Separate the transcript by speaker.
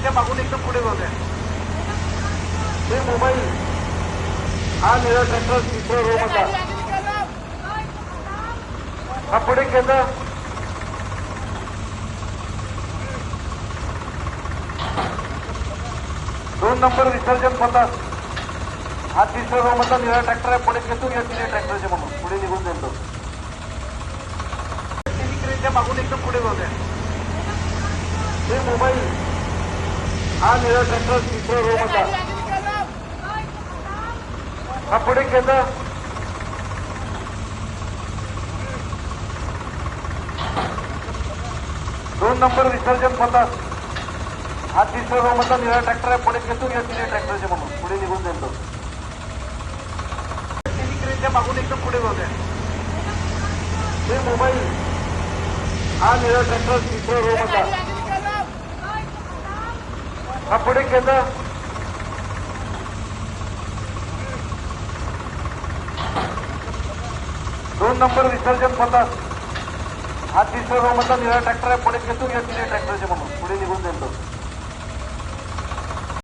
Speaker 1: क्रेनच्या मागून एकदम पुढे जाऊ द्या हे मोबाईल. हा निळा ट्रॅक्टर तिसरा रोम होता. हा पुढे केलं दोन नंबर विसर्जन पथक हा तिसरा रोम होता निळा ट्रॅक्टर आहे. पुढे घेतो या तिन्ही ट्रॅक्टरचे म्हणून. पुढे निघून जाईल तो. मागून एकदम पुढे जाऊ द्या हे मोबाईल. हा निळा ट्रॅक्टर तिसऱ्या रो मधला हा पुढे केलं दोन नंबर विसर्जन पथक हा तिसरा रो मधला निळा ट्रॅक्टर आहे. पुढे घेतो या तिन्ही ट्रॅक्टरचे म्हणून पुढे निघून जाईल तो. तिन्ही मागून एकदम पुढे जाऊ द्या. हे मोबाईल. हा निळा ट्रॅक्टर तिसरा रो होता. हा पुढे केलं दोन नंबर विसर्जन पथक. हा तिसरा मधला निळा ट्रॅक्टर आहे. पुढे घेतो या ट्रॅक्टरचे म्हणून. पुढे निघून जाईल